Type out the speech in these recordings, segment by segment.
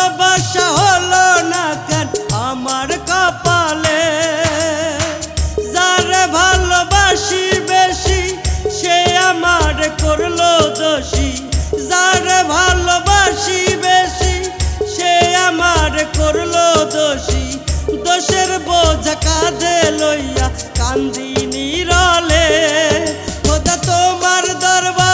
ভালোবাসা হলো না কেন? আমার কপালে যারে ভালোবাসি বেশি, সে আমার করল দোষী। যারে ভালোবাসি বেশি, সে আমার করল দোষী। দোষের বোঝা কাঁধে লইয়া কান্দি নিরলে, খোদা তোমার দরবার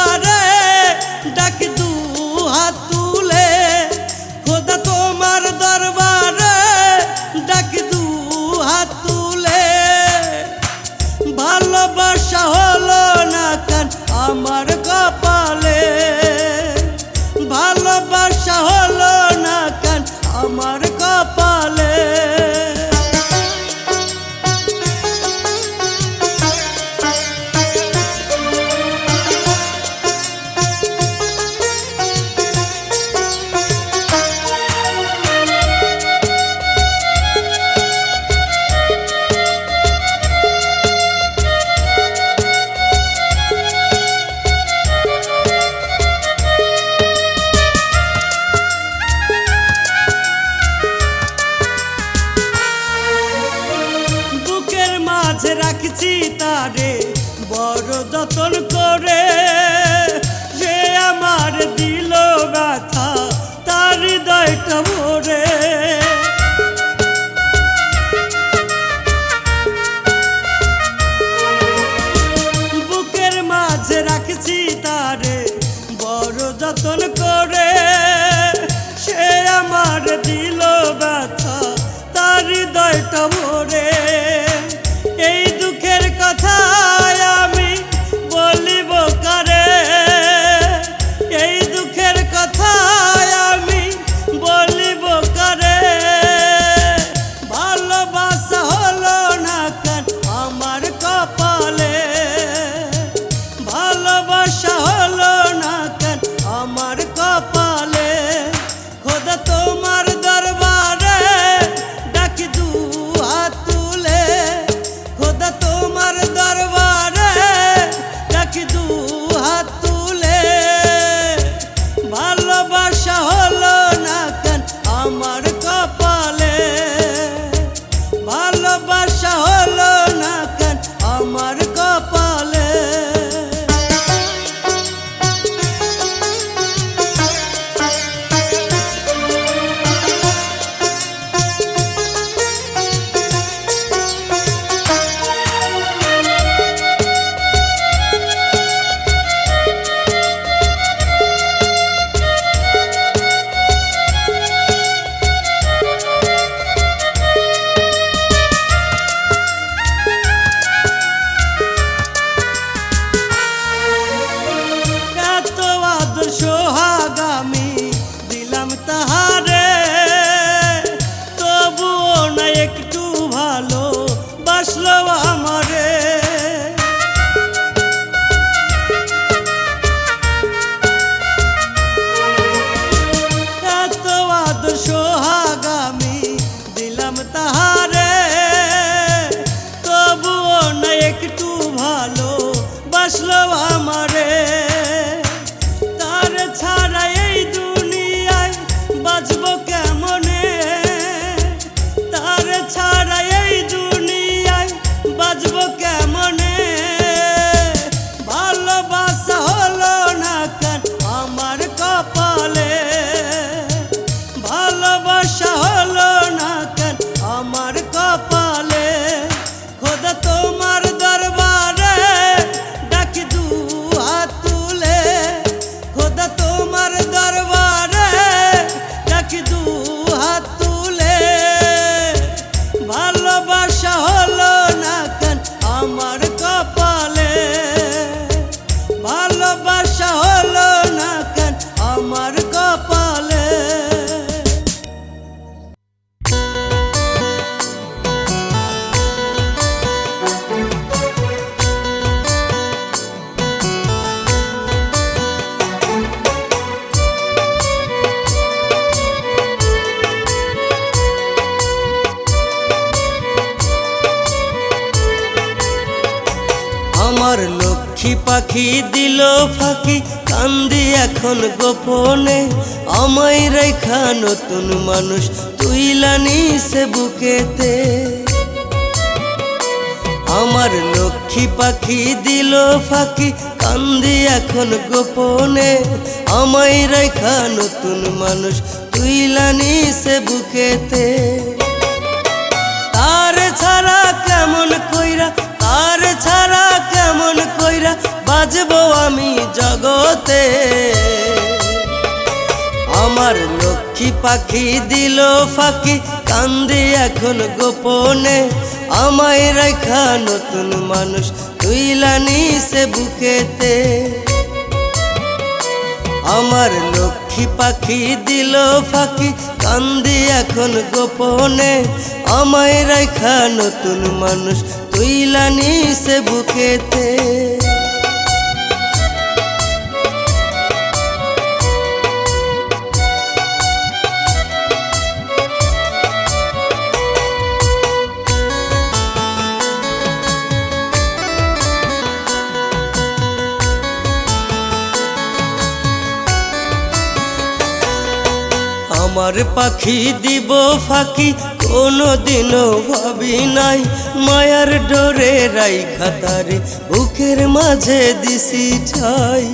কাছে রাখছি তারে বড় যতন করে। সে আমার দিল ব্যথা তার হৃদয়টা ভরে। make it গোপনে আমায় রেখা নতুন মানুষ, তুই লানি সে বুকেতে। আমার লক্ষ্মী পাখি দিল ফাঁকি, কান্দি এখন গোপনে। আমায় রেখা নতুন মানুষ কুইলানি সে বুকেতে। তার ছাড়া কেমন কইরা, তার ছাড়া কেমন কইরা বাজবো আমি জগতে। আমার লক্ষ্মী পাখি দিল ফাঁকি, কান্দি এখন গোপনে। আমায় রেখা নতুন মানুষ তুইলানি সে বুকেতে। আমার লক্ষ্মী পাখি দিল ফাঁকি, কান্দি এখন গোপনে। আমায় রেখা নতুন মানুষ তুইলানি সে বুকেতে। আমার পাখি দিব ফাঁকি কোনো দিনও ভাবি নাই। মায়ার ডোরে রাই খাতারে বুকের মাঝে দিছি ঠাই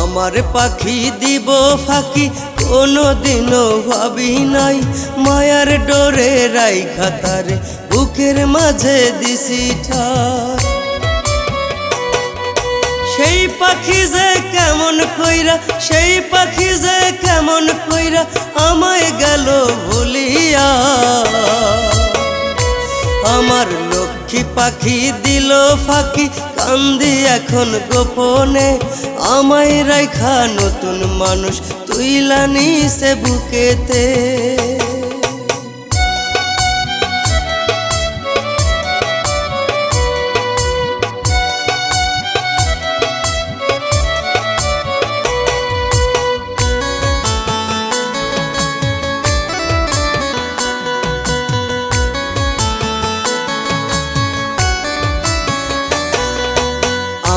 আমার পাখি দিব ফাঁকি কোনো দিনও ভাবি নাই। মায়ার ডোরে রাই খাতারে বুকের মাঝে দিছি ঠাই সেই পাখি যে কেমন কইরা, সেই পাখি যে কেমন কইরা আমায় গেল ভুলিয়া। আমার লক্ষ্মী পাখি দিল ফাঁকি, কান্দি এখন গোপনে। আমায় রাইখা নতুন মানুষ তুইলানি সে বুকেতে।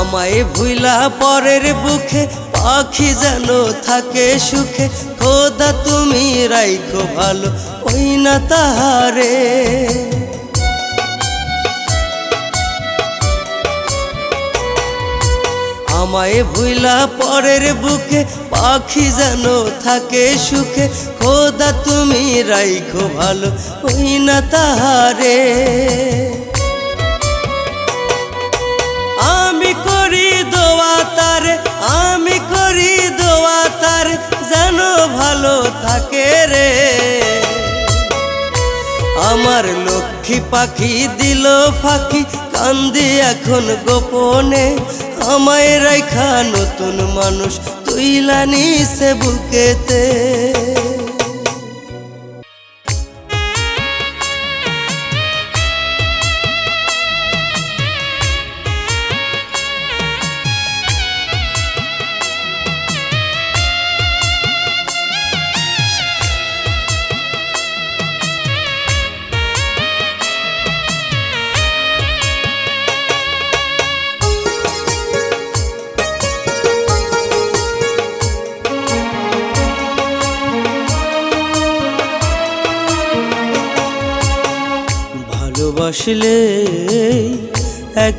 আমায় ভুইলা পরের বুকে, পাখি যেন থাকে সুখে। খোদা, তুমি রাইখো ভালো, ওই না তাহারে। আমায় ভুইলা পরের বুকে, পাখি যেন থাকে সুখে। খোদা, তুমি রাইখো ভালো, ওই না তাহারে। দোয়া তার, আমি করি দোয়া তার, যেন ভালো থাকে রে। আমার লক্ষ্মী পাখি দিল ফাঁকি, কান্দি এখন গোপনে। আমায় রেখা নতুন মানুষ তুইলানি সে বুকেতে।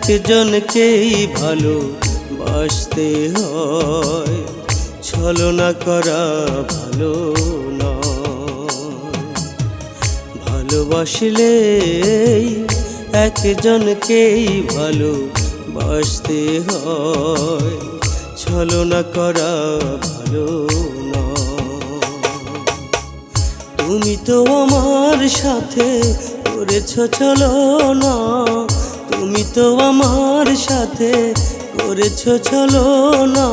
একজনকেই ভালো বাসতে হয়। ছলনা করা ভালো ভালোবাসলে একজনকেই ভালো বাসতে হয়। ছলনা করা ভালো তুমি তো আমার সাথে করেছ চলো না তুমি তো আমার সাথে করেছ, চলো না।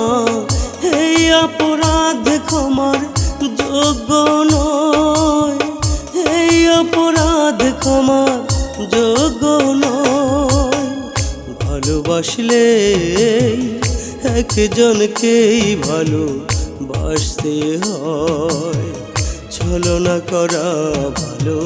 এই অপরাধ ক্ষমার যোগ্য নয়। এই অপরাধ ক্ষমার যোগ্য নয়। ভালোবাসলে একজনকেই ভালো বাসতে হয়। ছলনা করা ভালো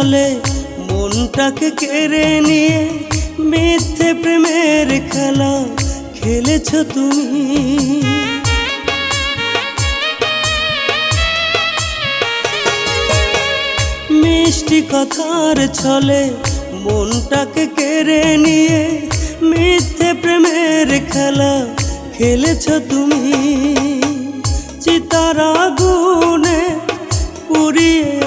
কথার মনটাকে কেড়ে নিয়ে মিথ্যে প্রেমের খেলা খেলেছ তুমি। মিষ্টি কথার ছলে মনটাকে কেড়ে নিয়ে মিথ্যে প্রেমের খেলা খেলেছ তুমি। চিতারা গুনে পুরিয়ে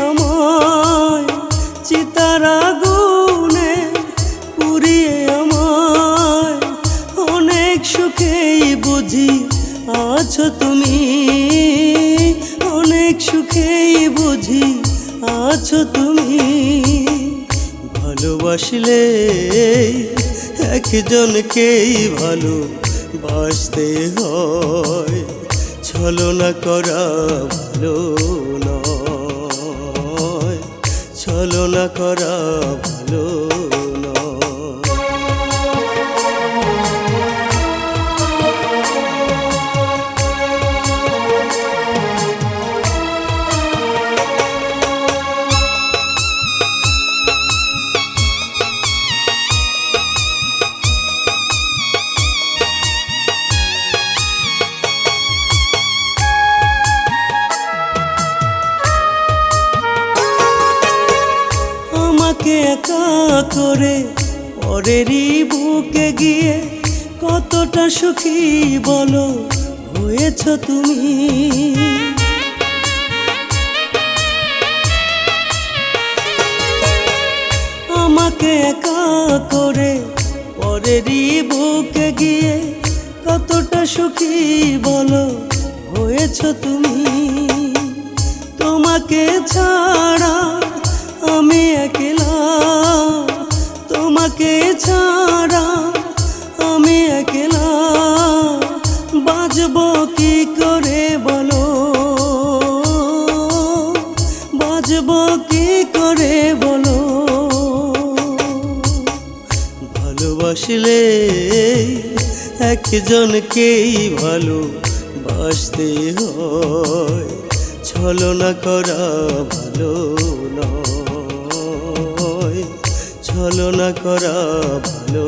বুঝি আছো তুমি? অনেক সুখেই বুঝি আছো তুমি। ভালোবাসলে একজনকেই ভালো বাসতে হয়। ছলনা করা ভালো নয়। ছলনা করা ভালো তুমি। আমাকে একা করে পরেরই বুকে গিয়ে কতটা সুখী বলো, হয়েছ তুমি। তোমাকে ছাড়া আমি একলা, তোমাকে ছাড়া ভালোবাসলে একজনকেই ভালো বাসতে হয়। ছলনা করা ভালো নয়। ছলনা করা ভালো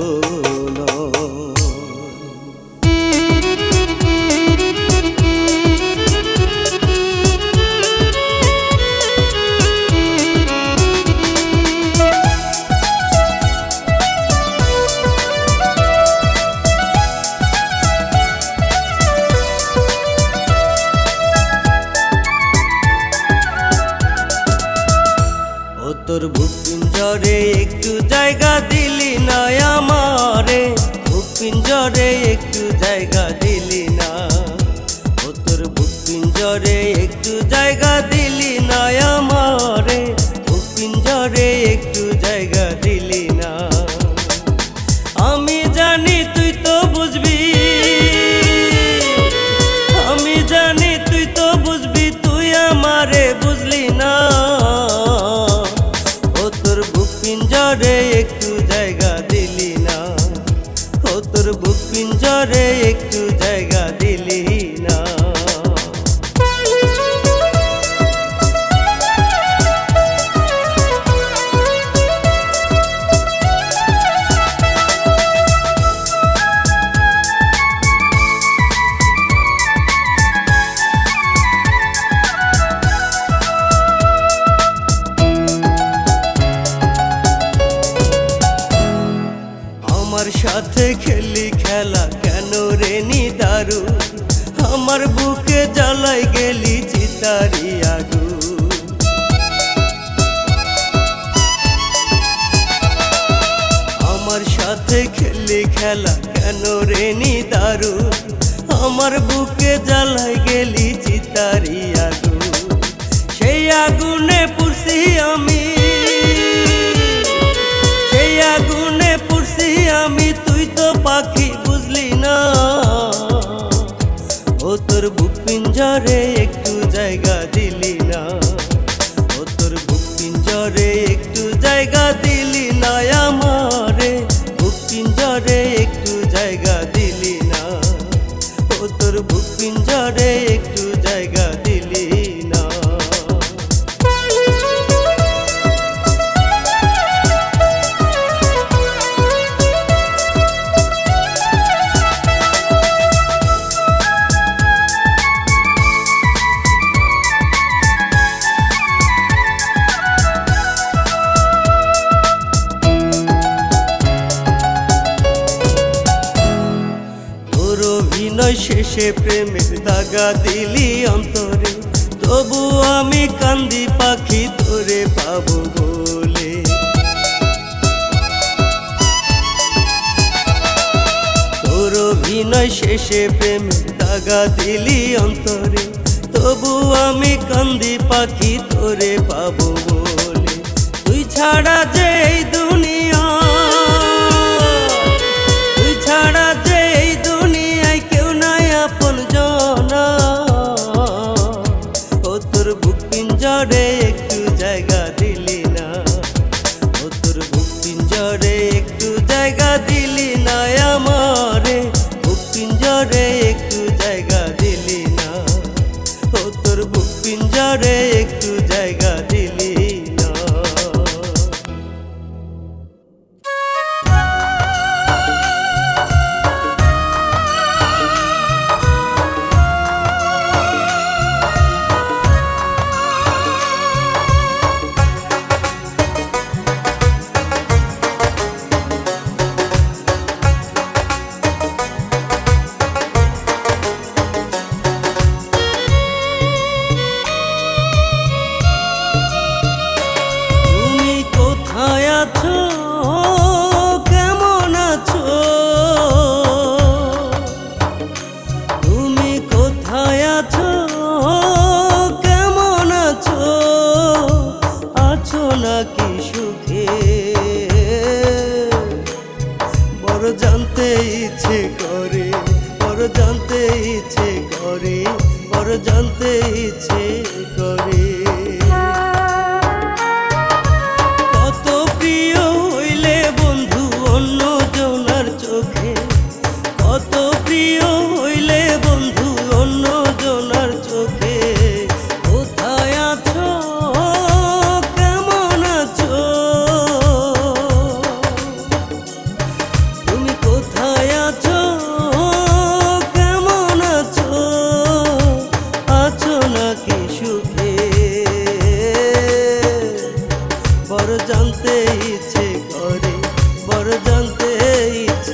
তোর ভুপিঞ্জরে আমি তুই তো পাখি বুঝলি না। ও তোর বুক পিঞ্জরে নয় শেষে প্রেমের দাগা দিলি অন্তরে। তবু আমি কান্দি পাখি ধরে পাবো বলে। তোর অভিনয় শেষে প্রেমের দাগা দিলি অন্তরে। তবু আমি কান্দি পাখি ধরে পাবো বলে। তুই ছাড়া যে দুনিয়া, তুই ছাড়া করে নাকি সুখে? বড় জানতে ইচ্ছে করে বড় জানতে ইচ্ছে করে বড় জানতে ইচ্ছে করে।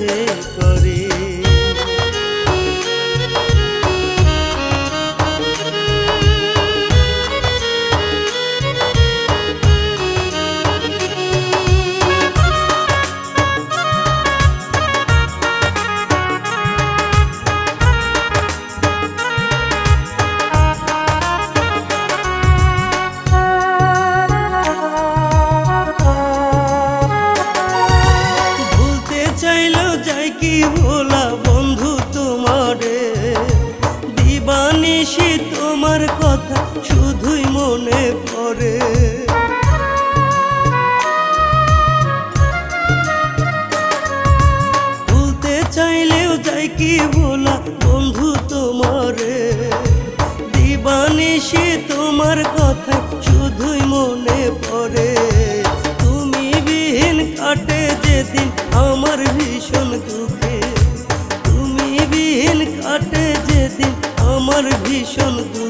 সে নিবানিসি তোমার কথা শুধুই মনে পড়ে। তুমি বিহীন কাটে যেদিন আমার ভীষণ দুঃখে। তুমি বিহীন কাটে যেদিন আমার ভীষণ দুঃখে।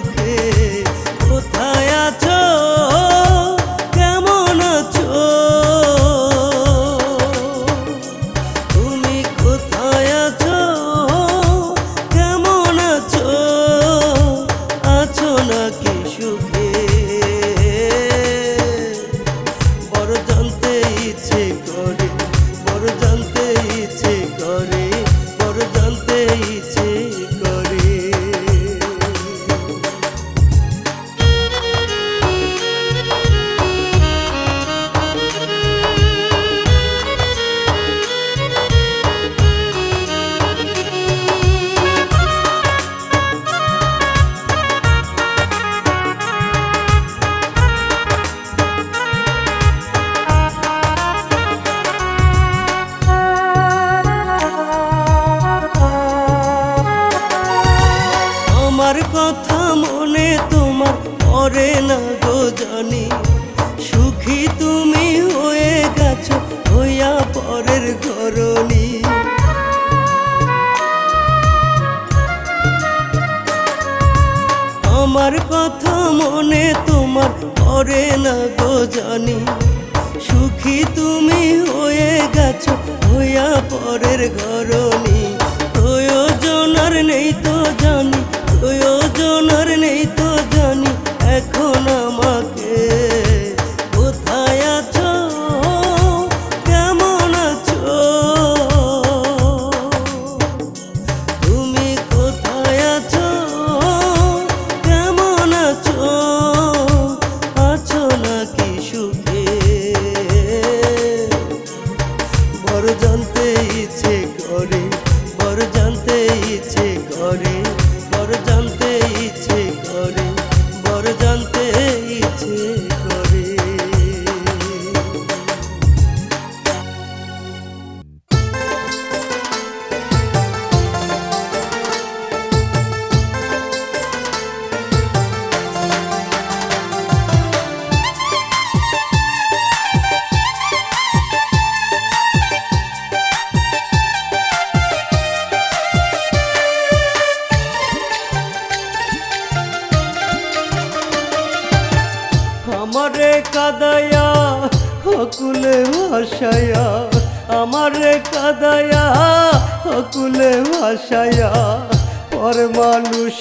পরের ঘরণী। প্রয়োজনার নেই তো জানি প্রয়োজনার নেই তো জানি এখন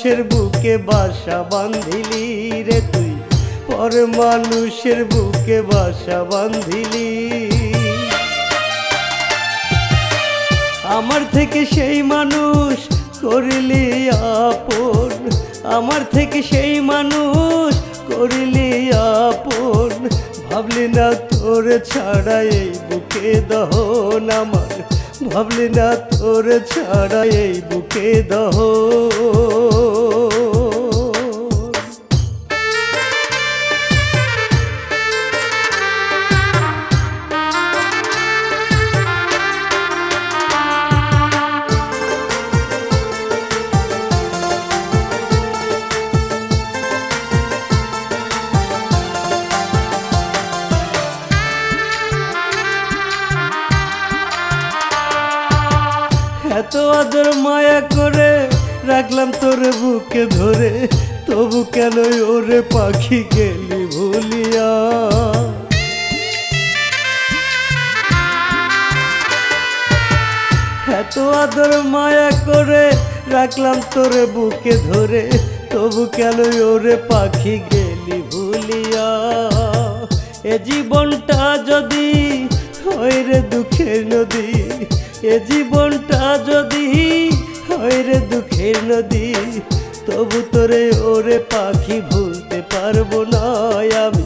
মানুষের বুকে বাসা বান্ধিলি রে তুই। পর মানুষের বুকে বাসা বান্ধিলি আমার থেকে সেই মানুষ করিলি আপন। আমার থেকে সেই মানুষ করিলি আপন। ভাবলি না তোর ছাড়া এই বুকে দহন আমার। ভাবলি না তোর ছাড়া এই বুকে দহন। রাখলাম তোর বুকে ধরে, তবু কেন ওরে পাখি গেলি ভুলিয়া? এত আদর মায়া করে রাখলাম তোর বুকে ধরে, তবু কেন ওরে পাখি গেলি ভুলিয়া? এ জীবনটা যদি হয় রে দুঃখের নদী, এ জীবনটা যদি রে দুঃখের নদী, তবু তোরে ওরে পাখি ভুলতে পারব না আমি।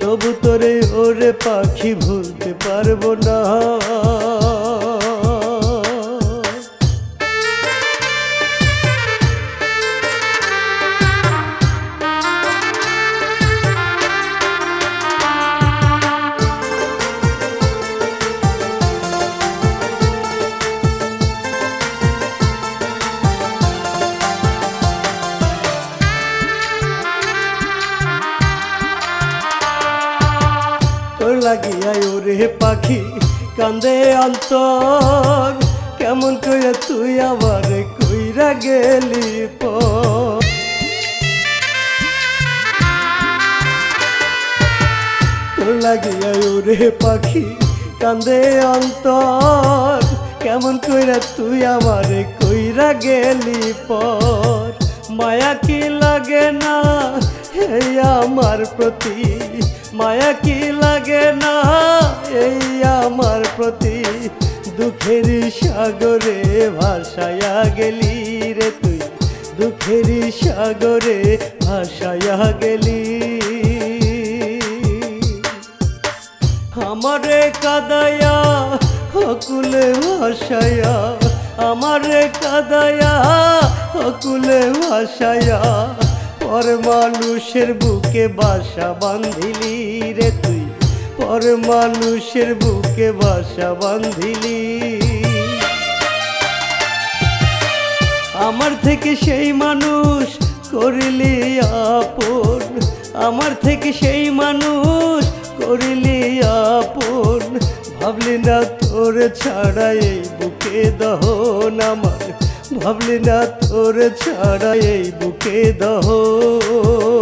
তবু তোরে ওরে পাখি ভুলতে পারব না ওরে পাখি, কান্দে অন্তর। কেমন কইরা তুই আবার কইরা গেলি তোর লাগিয়া ওরে পাখি, কান্দে অন্তর। কেমন কইরা তুই আমারে কইরা গেলি পর? মায়া কি লাগে না এই আমার প্রতি? মায়া কি লাগে না? এই আমার প্রতি দুঃখের সাগরে ভাসায়া গেলি রে তুই। দুঃখের সাগরে ভাসায়া গেলি। আমারে কাদায়া হকুলে ভাসায়া। আমারে কাদায়া হকুলে ভাসায়া। পর মানুষের বুকে বাসা বান্ধিলি রে তুই। পর মানুষের বুকে বাসা বান্ধিলি আমার থেকে সেই মানুষ করিলি আপন। আমার থেকে সেই মানুষ করিলি আপন। ভাবলি না তোর ছাড়া এই বুকে দহন আমার। ভাবলি না তোর ছাড়া এই বুকে দহন।